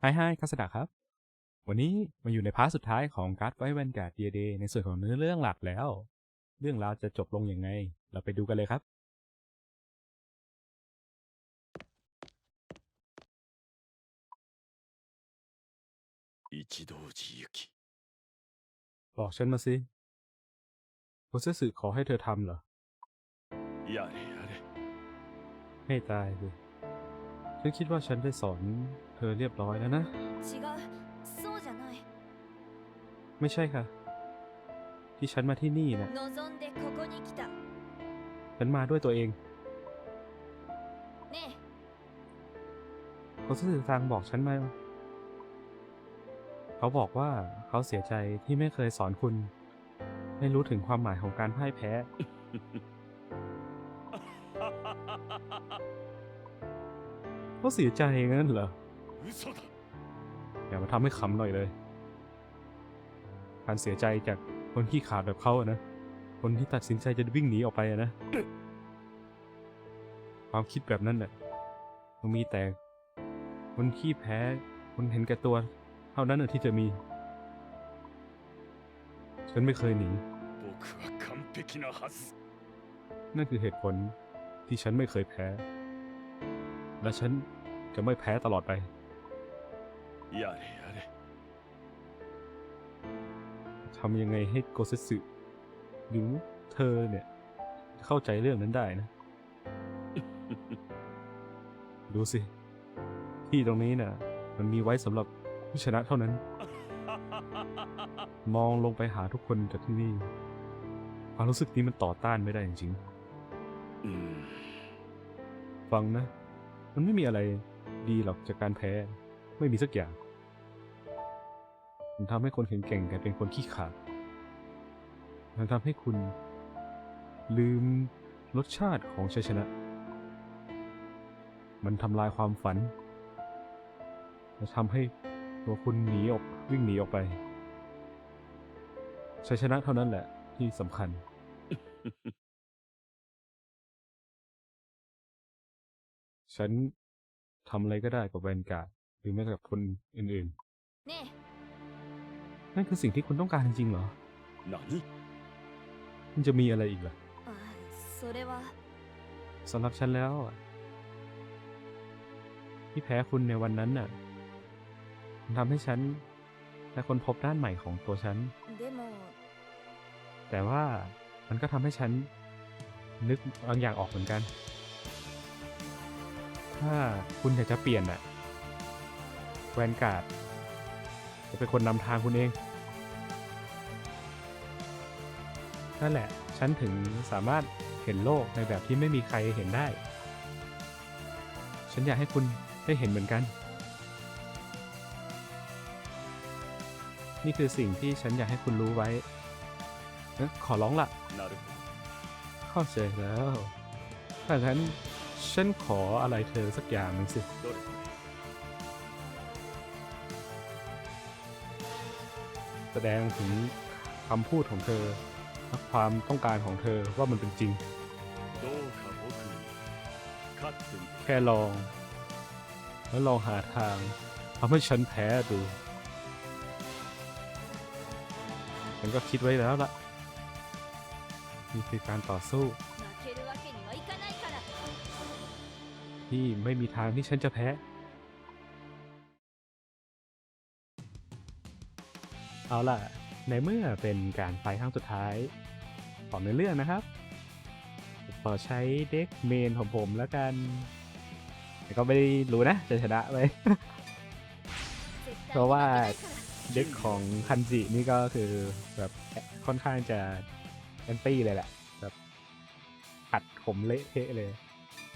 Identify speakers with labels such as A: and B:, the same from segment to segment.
A: ไฮไฮคัสดะครับ วันนี้มาอยู่ในพาร์ทสุดท้ายของการ์ดไวแวนการ์ดเดียเดในส่วนของเนื้อเรื่องหลักแล้ว เรื่องราวจะจบลงยังไง เราไปดูกันเลยครับบอกฉันมาสิโคเซสึขอให้เธอทำเหรอ
B: อย่าเล
A: ยอย่าเลยไม่ตายเลยฉันคิดว่าฉันได้สอน เธอเรียบร้อยแล้วนะ ไม่ใช่ค่ะ ที่ฉันมาที่นี่นะฉันมาด้วยตัวเอง
C: เขา
A: สื่อทางบอกฉันมาเขาบอกว่าเขาเสียใจที่ไม่เคยสอนคุณ ไม่รู้ถึงความหมายของการพ่ายแพ้ เขาเสียใจงั้นเหรอ อย่ามาทำให้ขำหน่อยเลย การเสียใจจากคนที่ขาดแบบเขาอะนะ คนที่ตัดสินใจจะวิ่งหนีออกไปอะนะ ความคิดแบบนั้นน่ะมันมีแต่ คนขี้แพ้ คนเห็นแก่ตัว เท่านั้นน่ะที่จะมี ฉันไม่เคยหนีนั่นคือเหตุผลที่ฉันไม่เคยแพ้ และฉันจะไม่แพ้ตลอดไป
B: やれやれ
A: ทำยังไงให้โกเซสึหรือเธอเนี่ย เข้าใจเรื่องนั้นได้นะ ดูสิ ที่ตรงนี้น่ะ มันมีไว้สำหรับผู้ชนะเท่านั้น มองลงไปหาทุกคนจากที่นี่ ความรู้สึกนี้มันต่อต้านไม่ได้จริง
B: うん
A: ๆ ฟังนะ มันไม่มีอะไรดีหรอกจากการแพ้ ไม่มีสักอย่าง มันทำให้คนแข็งแกร่งกลายเป็นคนขี้ขลาดมันทำให้คุณ ลืมรสชาติของชัยชนะ มันทำลายความฝันและทำให้ตัวคุณหนีออกวิ่งหนีออกไปชัยชนะเท่านั้นแหละที่สำคัญ ฉันทำอะไรก็ได้กับแวนการ์ดหรือแม้แต่กับคนอื่น
C: えね
A: ๆ นั่นคือสิ่งที่คุณต้องการจริงๆเหรอ
B: 何
A: มันจะมีอะไรอีกล่ะ
C: えあそれは
A: สำหรับฉันแล้วอะที่แพ้คุณในวันนั้นน่ะมันทำให้ฉันและคนพบด้านใหม่ของตัวฉัน
C: でも
A: แต่ว่ามันก็ทำให้ฉัน นึกบางอย่างออกเหมือนกัน ถ้าคุณอยากจะเปลี่ยนน่ะแวนการ์ดจะเป็นคนนำทางคุณเอง นั่นแหละ ฉันถึงสามารถเห็นโลกในแบบที่ไม่มีใครเห็นได้ ฉันอยากให้คุณได้เห็นเหมือนกัน นี่คือสิ่งที่ฉันอยากให้คุณรู้ไว้ ขอร้องละ่ะเข้าใจแล้วถ้างั้นฉันขออะไรเธอสักอย่างหนึ่งสิแสดงถึงคำพูดของเธอ ความต้องการของเธอว่ามันเป็นจริง แค่ลอง แล้วลองหาทางทำให้ฉันแพ้ดูฉันก็คิดไว้แล้วล่ะนี่คือการต่อสู้ ที่ไม่มีทางที่ฉันจะแพ้ เอาล่ะ ในเมื่อเป็นการไฟครั้งสุดท้ายของในเรื่องนะครับขอใช้เด็กเมนของผมแล้วกัน แต่ก็ไม่ได้รู้นะจะชนะไหมเพราะว่าเด็กของคันจินี่ก็คือแบบค่อนข้างจะแอนตี้เลยแหละแบบขัดผมเละเทะเลย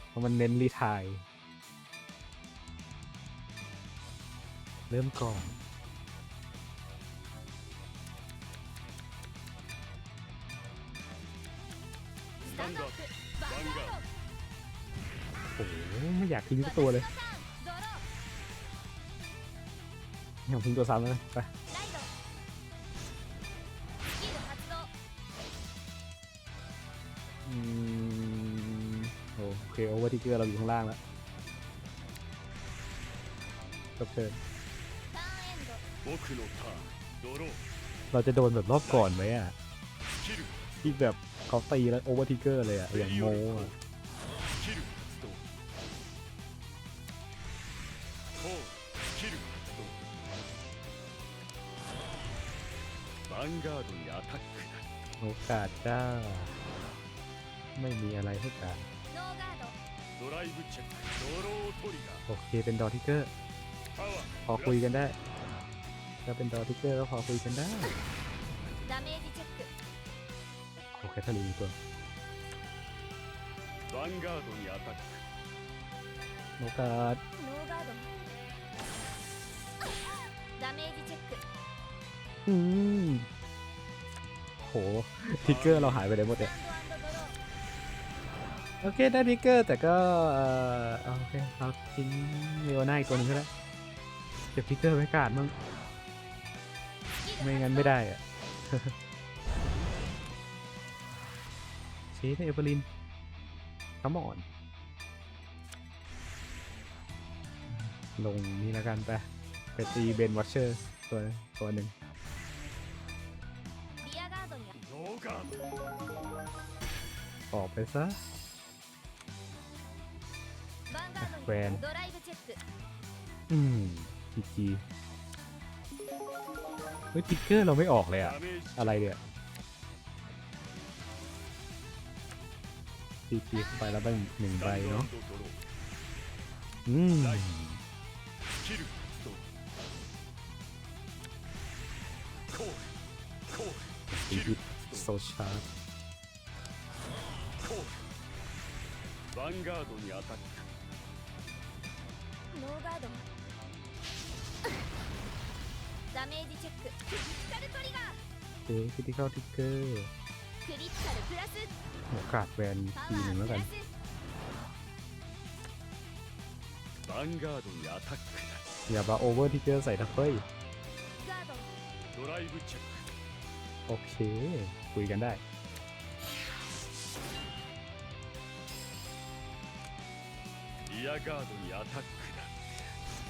A: เพราะมันเน้นรีทาย เริ่มก่อน
C: スタンドアップバンガード
A: โอ้โหไม่อยากทิ้งสักตัวเลย
C: ドロー
A: ไม่อยากทิ้งตัวซ้ำเลยไป
C: ライドスキル発動
A: อืมโอเคโอเวอร์ทิกเกอร์เราอยู่ข้างล่างแล้วจบเทิร์น
B: 僕のターンドロー
A: เราจะโดนแบบรอบก่อนไหมอ่ะ
B: スキル
A: ที่แบบ เขาตีแล้วโอเวอร์ทิกเกอร์เลยอะอย่างโมโอกาสจ้า ไม่มีอะไรให้การโอเคเป็นดอทิกเกอร์ พอคุยกันได้ถ้าเป็นดอทิกเกอร์ก็พอคุยกันได้ โอเคถ้ารู้ตัว
B: ヴァンガードにアタック
A: โอกาส
C: ノーガードダメージチェック
A: อืมโหทิกเกอร์เราหายไปไหนหมด
C: ス
A: เนี่ย
C: タンドドロー
A: โอเคได้ทิกเกอร์แต่ก็เอ่อโอเคเอาทิ้งเลโอน่าอีกตัวหนึงก็ได้เก็บทิกเกอร์ไว้การมั่ง
C: スキル
A: ไม่งั้น
C: 発動
A: ไม่ได้อะ เสิเอเวอร์ลินขมอนลงนี่แล้วกันไปไปตีเบนวัชเชอร์ตัวตัวหนึ่งออกไปซะ
C: แฟน
A: อืมจีจีเฮ้ยติ๊กเกอร์เราไม่ออกเลยอะอะไรเนี่ย พีจีไปแล้วเป็นหนึ่งใบเนาะ
B: ドロー
A: อืม
B: スキル発動コールコール
A: ตีฮิตโซชาร์
B: コールヴァンガードにアタック
C: ノーガードダメージチェッククリティカルトリガー
A: เจคริติคอลทิกเกอร์
C: クリティカルプラス
A: โอกาสแวนทีหนึ่งแล้วกันอย่าบาโอเวอร์ที่เจอใส่ทัพเฟ้ยโอเค คุยกันได้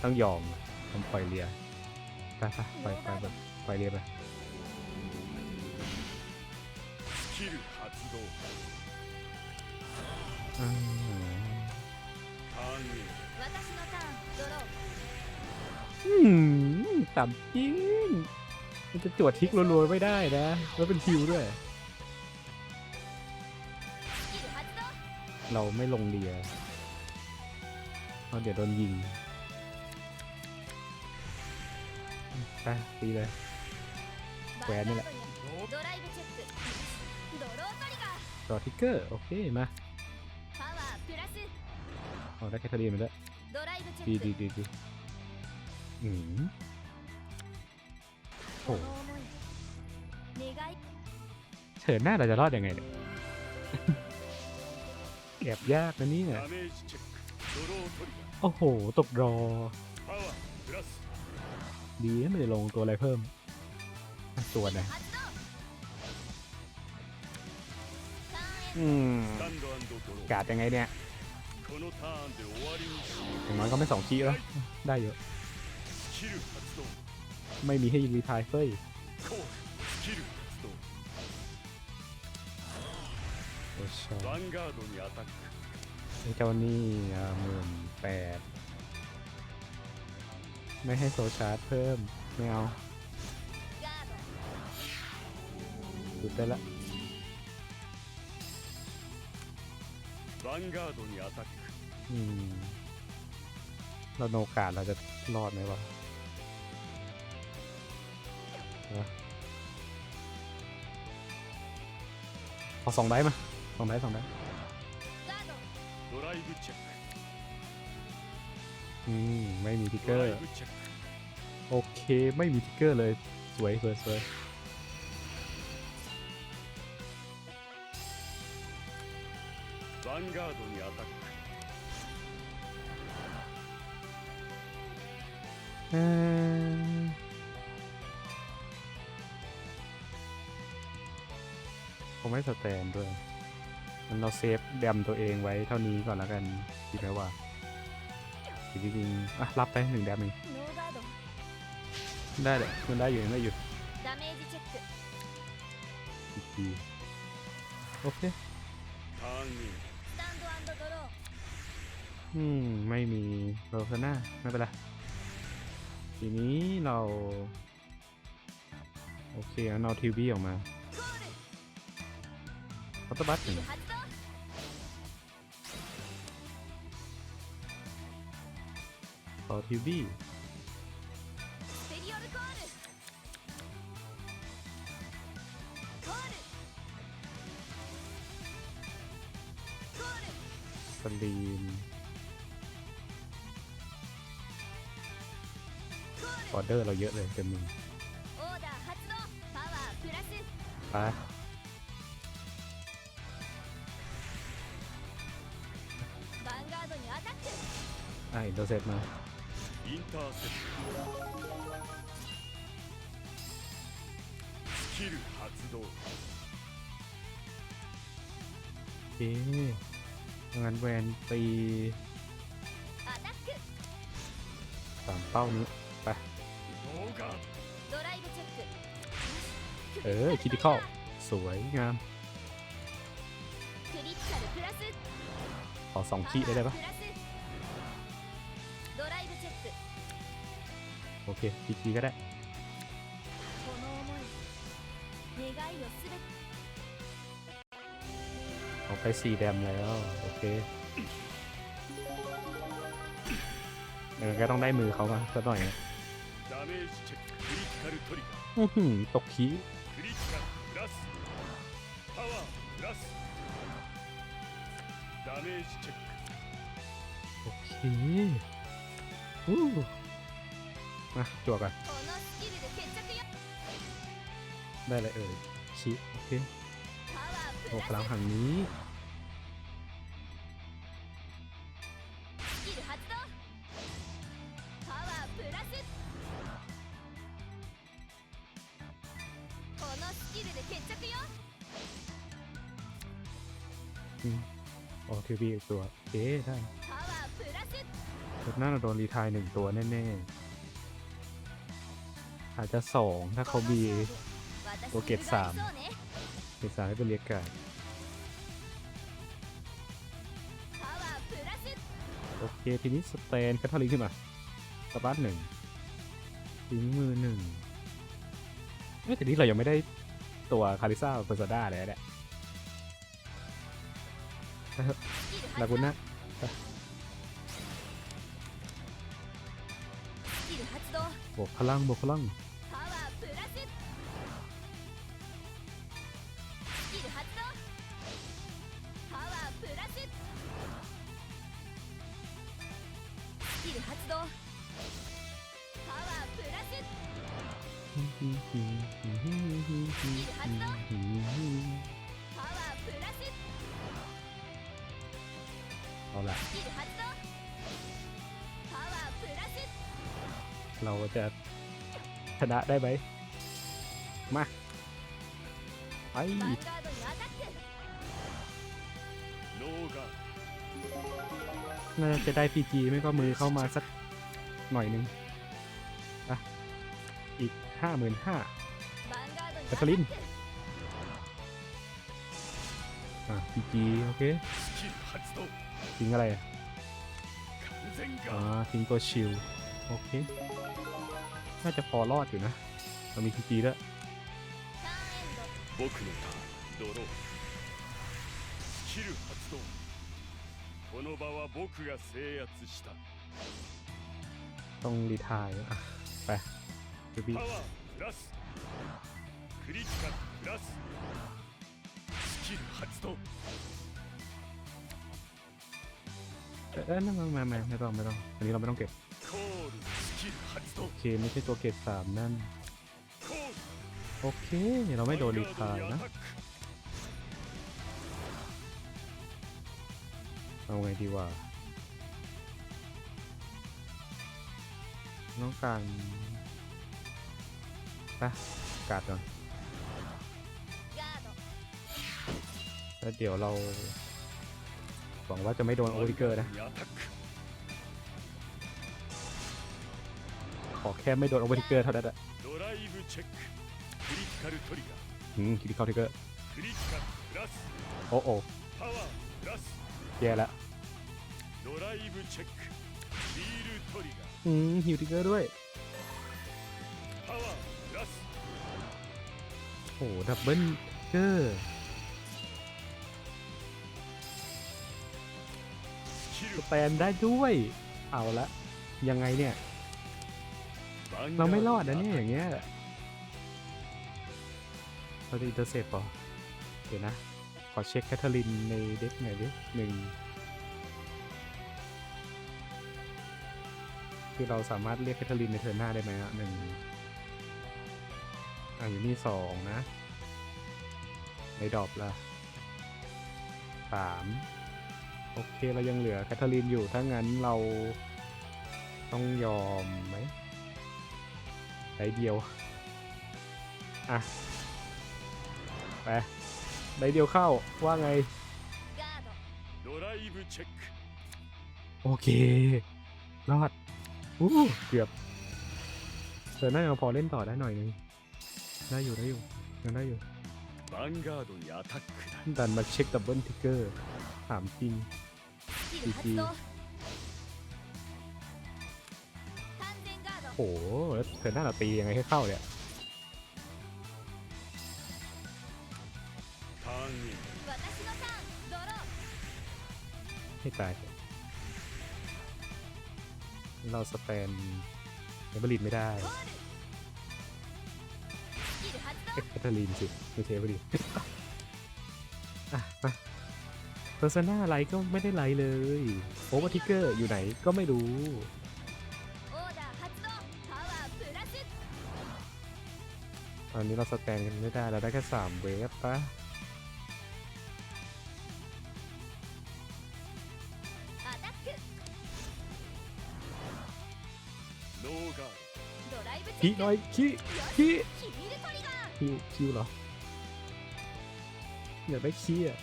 A: ต้องยอมทำปล่อยเรียไปไปไปไปปล่อยเรียไป
B: スキル発動
A: อืม
B: ターンエイ
C: 私のターンドロー
A: อืมต่ำจริงมันจะตรวจทิกรัวๆไม่ได้นะ แล้วเป็นคิวด้วย
C: スキル発動
A: เราไม่ลงเรียเพราะเดี๋ยวโดนยิงไปตีเลย
C: ヴァンガードに
A: これやめな
C: ドライ
A: รอทิกเกอร์โอเคมาเอาได้แคทเธอรีนมา
C: แล้
A: ดีดีดีดีอืมโอ้เฉินหน้าเราจะรอดยังไงเนี่ยแอบยากนะนี่เนี่ยโอ้โห ตกรอ ดีไม่ได้ลงตัวอะไรเพิ่ม ตัวนะ อืกาดยังไงเนี่ยอย่างน้อยก็ไม่สองคีแล้ว ได้เยอะ ไม่มีให้รีทายเฟยโอ้ชเจ้านี่หมื่นแปดไม่ให้โซชาร์จเพิ่ม ไม่เอาดูเดได้ละ
B: ヴァンガードにアタック
A: อืม เราโนกาสเราจะรอดไหมวะวะเอาสองได้มาสองได้สองได้
C: ガード
B: ドライブチェッ
A: อืม ไม่มีทิก
B: ク
A: เก
B: ド
A: อ
B: ラ
A: ร์
B: イブチェック
A: โอเค ไม่มีทิกเกอร์เลย สวยสวยสวย
B: ンガードにアタック
A: うーผมไม่สแตนด้วยมันเราเซฟแดมตัวเองไว้เท่านี้ก่อนแล้วกันดีดไหมว่าจริงจริงอะรับไปหนึ่งแดมเองได้เลยมันได้อยู่ไม่อยู่โอเค ม ไม่มีโรซน่าไม่เป็นไร ทีนี้เรา โอเคงั้เอาทีวีออกมาพัตบัตหนึ่งต่อทีวีสลี
C: ม
A: ออเดอร์เราเยอะเลยเต็มมือไป
C: ไอ้
A: โดเซตมา
B: インターセ
A: เอ๊ะงานแวนตีสามเป้านี้ เออคิดดิคอลสวยงามขอสองขีดได้ปะโอเคอีกีก็ได้เอาไปสี่แดมแล้ว โอเคเออแกต้องได้มือเขามาสักหน่อยนะ อือหือตกขี้โอเคอู้มาจวกันได้เลยเอ่ยชิโอเคโอ้พลังหังนี้
C: บี
A: อีกตัว เอ๊ะได้เดี๋หน้าเราโดนรีทายหนึ่งตัวแน่ๆ อาจจะสองถ้าเขาบี
C: ตั
A: วเก
C: ตสาม
A: เกตสามให้เป็นเรียกการโอเค ทีนี้สเตนแคททอลิกขึ้นมาสตาร์ทหนึ่งทิ้งมือหนึ่งเอ้แต่นี้เรายังไม่ได้ตัวคาริซ่าเฟอร์ซาด้าเลยแหละ ลากุน่าบวกพลังบวกพลัง
C: うん。
A: เอาละเราจะชนะได้ไหมมาไปน่าจะได้ฟีจีไม่ก็มือเข้ามาสักหน่อยนึงนะอีกห้าหมื่นห้าแบต
C: เตอรี่
A: อะพีจีโอเค ทิ้งอะไรอ่าทิ้งตัวชิลโอเค น่าจะพอรอดอยู่นะเรามีทีจี
B: แล้ว
A: ต้องรีทายอะ ไป
B: ดูบีクリティカルプラススキル発動
A: เอ้ยไม่ไม่ไม่ไม่ไม่ต้องไม่ต้อง อันนี้เราไม่ต้องเก็บ
B: コールスキル発動
A: โอเค ไม่ใช่ตัวเก็บสามนั่น
B: コール
A: โอเค เราไม่โดนรีไทายนะ เอาไงดีวะต้องการไปการ์ดก่อน
C: ガード
A: แล้วเดี๋ยวเราห วังว่าจะไม่โดนโอริเกอร์นะ ขอแค่ไม่โดนโอริเกอร์เท่านั้น
B: แหะ
A: อืมคิดเข้าทิกเกอร์โอ้โอ้แย่ละอืมฮิวทิเกอร์ด้วยโอ้ดับเบิลเกอร์ สแตนได้ด้วย เอาละ ยังไงเนี่ย เราไม่รอดนะเนี่ยอย่างเงี้ยเราจะอินเตอร์เซปหรอเดี๋ยวนะ ขอเช็คแคทเธอรีนในเด็กหน่อยดิหนึ่งคือเราสามารถเรียกแคทเธอรีนในเทิร์นหน้าได้ไหมอะหนึ่งอะอยู่นี่สองนะ ในดรอปละสาม โอเคเรายังเหลือแคทเธอรีนอยู่ถ้างั้นเราต้องยอมไหมใจเดียว อะ ไปใจเดียวเข้าว่าไง โอเค รอดอู้เกือบเธอน่าจะพอเล่นต่อได้หน่อยนึง ได้อยู่ได้อยู่ยังได้อยู่ดันมาเช็คดับเบิลทิกเกอร์ามจริง
C: จี
A: โหแล้วเธอหน้าตียังไงให้เข้าเนี่ยให้ตาย เราสแปนเอเบอรินไม่ได้
C: แคท
A: เธอรีนสิไม่ใช่เอเบอรินอะมา เพอร์ซนาไลก็ไม่ได้ไลเลยโอเวอร์ทิกเกอร์อยู่ไหนก็ไม่รู้ อันนี้เราสแตนกันไม่ได้เราได้แค่3เวฟปะขีน้อยขีขีคิวคิวเหรออยากได้ขี้อะ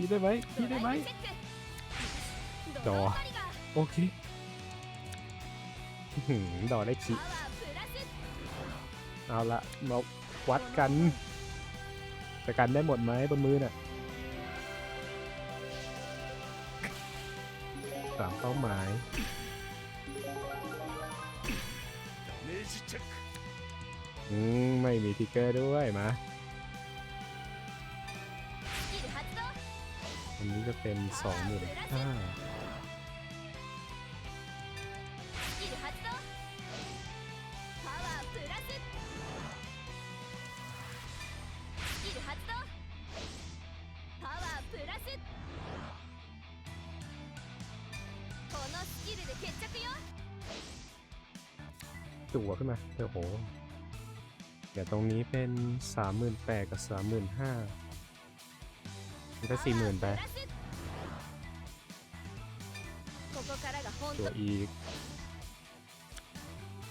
A: พี่ได้ไหม
C: พี่
A: ได้ไหม
C: ดอ
A: โอเคดอได้
C: คิ
A: เอาละมาวัดกันแต่กันได้หมดไหมบนมือเนี่ยสามเป้าหมายอืมไม่มีทิกเกอร์ด้วยมา อันนี้จะเป็นสองหมื่นห้าจั่วขึ้นมาเดี๋ยวโหเดี๋ยวตรงนี้เป็น 38,000กับ35,000 ก็สี่หมื่นไปตัวอีก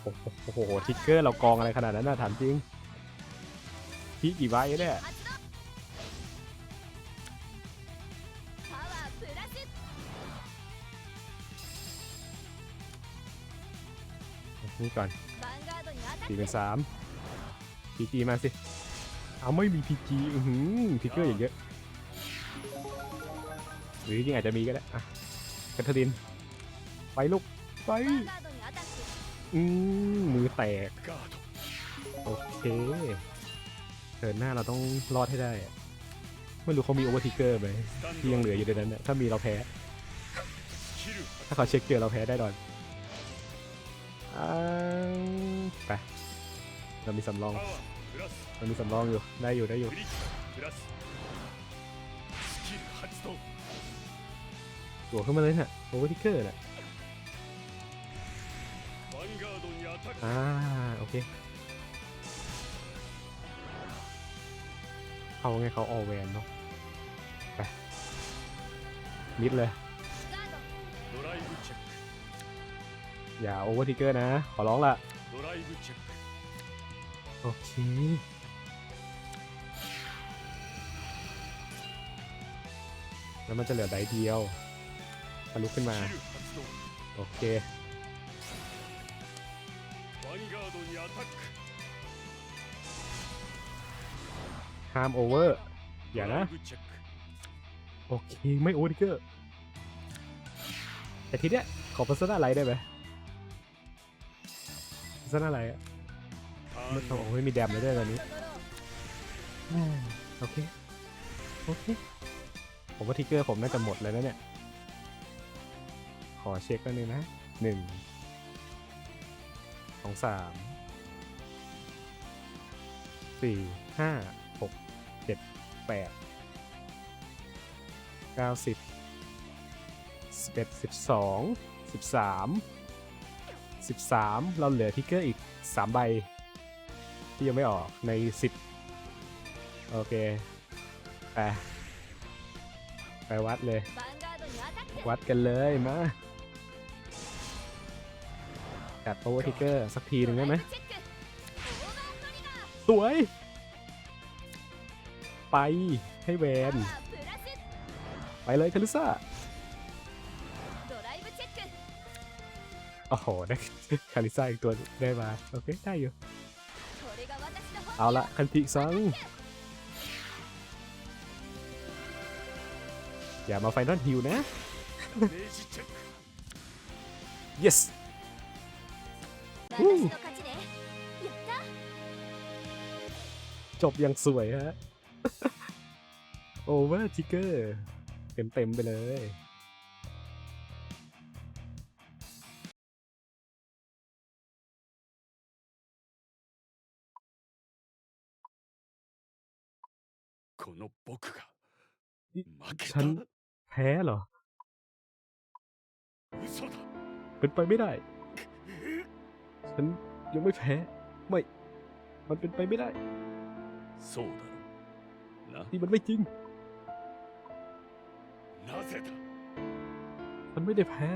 A: โอ้โหทิกเกอร์เรากองอะไรขนาดนั้นนะถามจริง พี่กี่ใบเนี่ยนี่ก่อน
C: ตี
A: เป็นสามพีจีมาสิ เอาไม่มีพีจีอือหืทิกเกอร์อย่างเยอะ รือจริงอาจจะมีก็ได้อะกัทธริน ไปลูก ไป อืมมือแตก โอเคเดินหน้าเราต้องรอดให้ได้ไม่รู้เขามีโอเวอร์ทิกเกอร์ไหมที่ยังเหลืออยู่ในนั้นถ้ามีเราแพ้ ถ้าเขาเช็คเจอเราแพ้ได้ดอนอไปเรามีสำรองเรามีสำรองอยู่ ได้อยู่ได้อยู่ ตัวขึ้นมาเลยนะ่ะโอเวอร์ทิกเกอร์น่ะอ่าโอเคเขาไงเขาออแวนเนาะไปมิดเลยอย่าโอเวอร์ทิกเกอร์นะ ขอร้องละโอเคแล้วมันจะเหลือไดเดียว ทะลุขึ้นมา โอเคฮามโอเวอร์อย่านะ โอเค ไม่โอดิเกอร์แต่ทีเนี้ยขอพัสดุอะไรได้ไหมพัสดุอะไร
B: อะ
A: มันโอ้ไม่มีแดมเลยด้วยตอนนี้โอเค โอเค ผมว่าทิเกอร์ผมน่าจะหมดแล้วนะเนี่ย ขอเช็คกันหนึ่งนะหนึ่งสองสามสี่ห้าหกเจ็ดแปดเก้าสิบสิบเอ็ดสิบสองสิบสามสิบสามเราเหลือทิกเกอร์อีกสามใบ ที่ยังไม่ออกในสิบโอเคไปไปวัดเลย วัดกันเลยมา กัดโอเวอร์ทิกเกอร์สักทีหนึ่งได้ไหมสวย ไปให้แวน ไปเลยคาริซ่าโอ้โหได้คาริซ่าอีกตัวได้มา โอเค ได้อยู่ เอาละคันติซัง อย่ามาไฟนอลฮิวนะ yes จบอย่างสวยฮะ โอเวอร์ทิกเกอร์เต็มๆไปเลย ฉันแพ้เหรอ เป็นไปไม่ได้ฉันยังไม่แพ้ ไม่ มันเป็นไปไม่ได้
B: そうだろうな
A: ที่มันไม่จริง
B: なぜだ
A: มันไม่ได้แพ้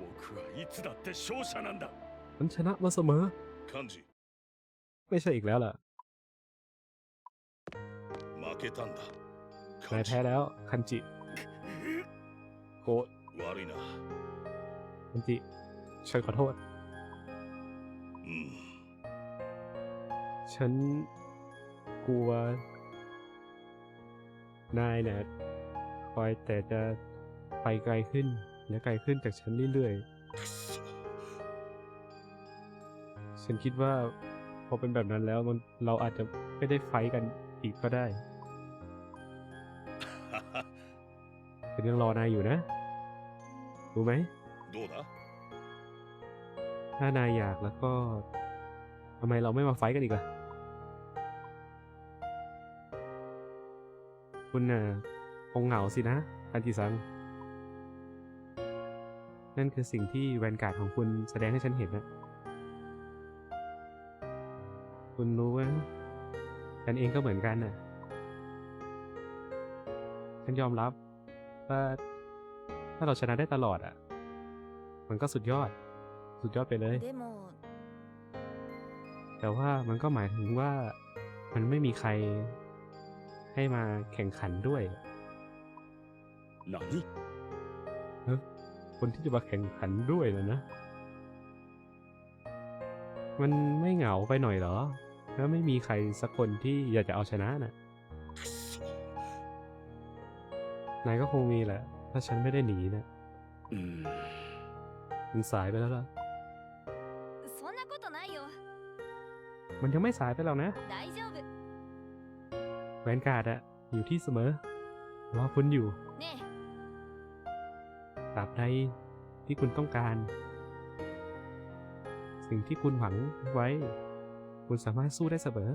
B: 僕はいつだって勝者なんだ
A: มันชนะมาเสมอ
B: 幹事
A: ไม่ใช่อีกแล้วล่ะ
B: 負けたんだ
A: นายแพ้แล้ว คันจิ โกรธ
B: 悪いな
A: คันจิ ฉันขอโทษ
B: うん
A: ฉันกลัว นายเนี่ยคอยแต่จะไปไกลขึ้น และไกลขึ้นจากฉันเรื่อย
B: くっそ
A: ๆ ฉันคิดว่าพอเป็นแบบนั้นแล้วมันเราอาจจะไม่ได้ไฟท์กันอีกก็ได้ ฉันยังรอนายอยู่นะ รู้ไหม
B: どうだ
A: ถ้านายอยากแล้วก็ทำไมเราไม่มาไฟกันอีกล่ะ คุณน่ะคงเหงาสินะคันจิซัง นั่นคือสิ่งที่แวนการ์ดของคุณแสดงให้ฉันเห็นนะคุณรู้ว่าฉันเองก็เหมือนกันน่ะ ฉันยอมรับว่าถ้าเราชนะได้ตลอดอะ มันก็สุดยอด สุดยอดไปเลย แต่ว่ามันก็หมายถึงว่ามันไม่มีใครให้มาแข่งขันด้วย
B: หนอนี่
A: คนที่จะมาแข่งขันด้วยนะนะ มันไม่เหงาไปหน่อยเหรอถ้าไม่มีใครสักคนที่อยากจะเอาชนะนะ่ะนายก็คงมีแหละ ถ้าฉันไม่ได้หนีนะ่ะมันสายไปแล้วล่ะ มันยังไม่สายไปหรอกนะแวนการ์ดอะอยู่ที่เสมอรอคุณอยู่ตราบใดที่คุณต้องการ สิ่งที่คุณหวังไว้ คุณสามารถสู้ได้เสมอ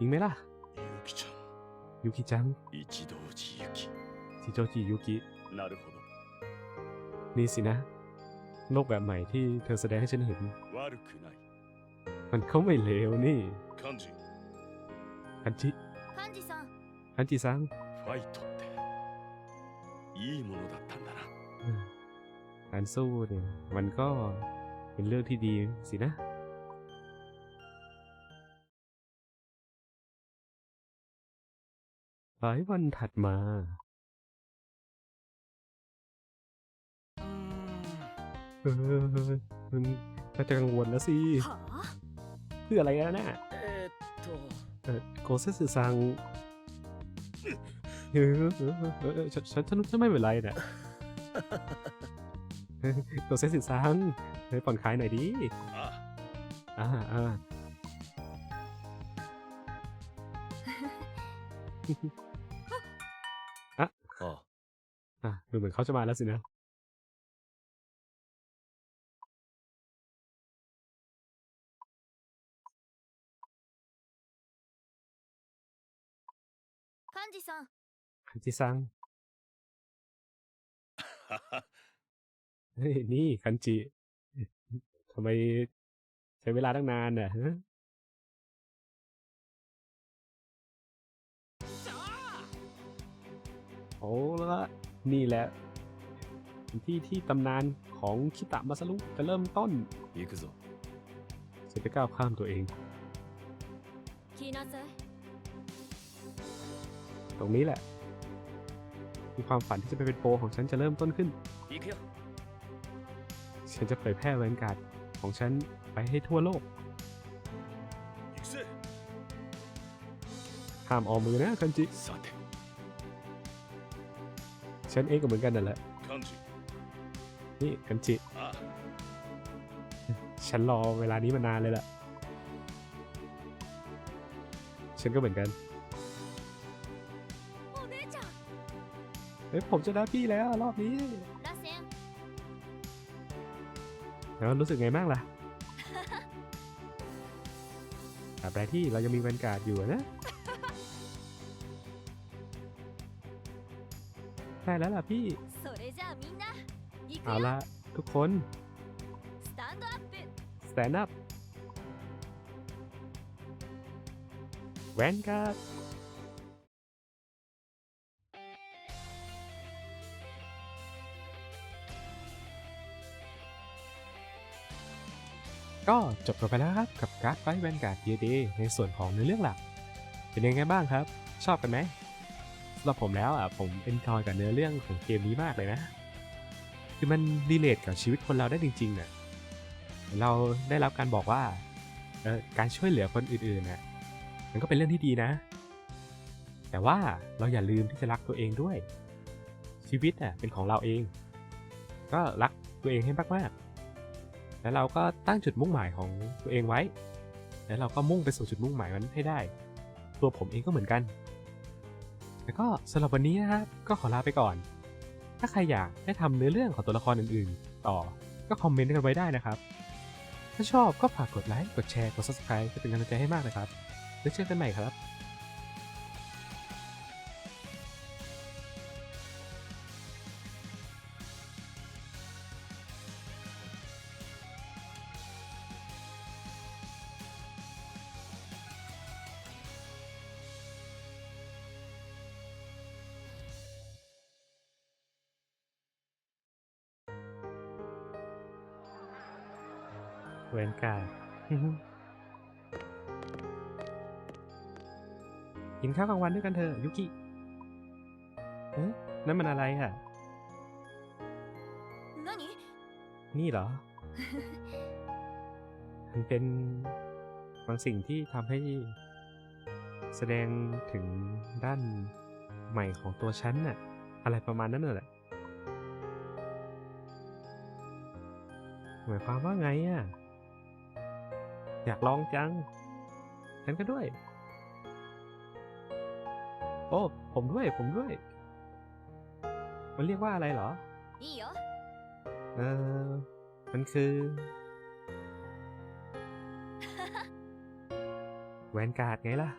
A: ยิงไหมล่ะยูกิจัง
B: จิโดจิยู
A: กิจิโดจิยูกินี่สินะ โลกแบบใหม่ที่เธอแสดงให้ฉันเห็น
B: 悪くない
A: มันก็ไม่เลวนี่
B: 漢字
A: ฮันจิ
C: 幹事さん
A: ฮันจิซัง
B: ファイトっていいものだったんだな
A: การสู้เนี่ยมันก็เป็นเรื่องที่ดีสินะ หลายวันถัดมา เออมัน ก็จะกังวลนะสิเพื่ออะไรแล้วนะเออโกเซสึซังเออเฉันฉันฉันไม่เป็นไรเนี่ยโกเซสึซังเฮ้ยผ่อนคลายหน่อยดิอ่าอ่าอะดูเหมือนเขาจะมาแล้วสินะ
C: 幹事さん
A: คันจิซัง
B: はは
A: เฮ้ยนี่คันจิทำไมใช้เวลาตั้งนานน่ะฮะโอ้ละนี่แหละเป็นที่ที่ตำนานของคิตะมาซารุจะเริ่มต้น
D: 行くぞ
A: จะไปก้าวข้ามตัวเอง
C: 来なさい
A: ตรงนี้แหละ มีความฝันที่จะไปเป็นโปรของฉันจะเริ่มต้นขึ้น ฉันจะเผยแพร่แวนการ์ดของฉันไปให้ทั่วโลก ห้ามออมมือนะคันจิ ฉันเองก็เหมือนกันนั่นแหละ นี่คันจิ ฉันรอเวลานี้มานานเลยล่ะ ฉันก็เหมือนกัน เฮ้ยผมชนะพี่แล้วรอบนี้ แล้วรู้สึกไงบ้างล่ะตราบใดที่เรายังมีแวนการ์ดอยู่นะใช่แล้วล่ะพี่ เอาละทุกคน stand up แวนการ์ด ก็จบกันไปแล้วครับกับการ์ดไฟแวนการ์ดเยเดในส่วนของเนื้อเรื่องหลัก เป็นยังไงบ้างครับ ชอบกันไหมสำหรับผมแล้วอะผมเอนจอยกับเนื้อเรื่องของเกมนี้มากเลยนะ คือมันรีเลทกับชีวิตคนเราได้จริงๆน่ะเราได้รับการบอกว่าการช่วยเหลือคนอื่นๆน่ะมันก็เป็นเรื่องที่ดีนะ แต่ว่าเราอย่าลืมที่จะรักตัวเองด้วย ชีวิตอะเป็นของเราเอง ก็รักตัวเองให้มากๆ แล้วเราก็ตั้งจุดมุ่งหมายของตัวเองไว้ แล้วเราก็มุ่งไปสู่จุดมุ่งหมายนั้นให้ได้ ตัวผมเองก็เหมือนกัน แล้วก็สำหรับวันนี้นะครับก็ขอลาไปก่อน ถ้าใครอยากให้ทำเนื้อเรื่องของตัวละครอื่นๆ ต่อก็คอมเมนต์กันไว้ได้นะครับ ถ้าชอบก็ฝากกดไลค์ กดแชร์ กด subscribe จะเป็นกำลังใจให้มากเลยครับ แล้วเจอกันใหม่ครับ ข้าวกลางวันด้วยกันเถอะยุกิเอ๊ะนั่นมันอะไรอะ
C: 何
A: นี่เหรอ มันเป็นบางสิ่งที่ทำให้แสดงถึงด้านใหม่ของตัวฉันน่ะ อะไรประมาณนั้นน่ะแหละ หมายความว่าไงอะ อยากลองจัง ฉันก็ด้วย โอ้ ผมด้วย ผมด้วย มันเรียกว่าอะไรเหรอ
C: いいよ
A: เออ มันคือ แวนการ์ดไงล่ะ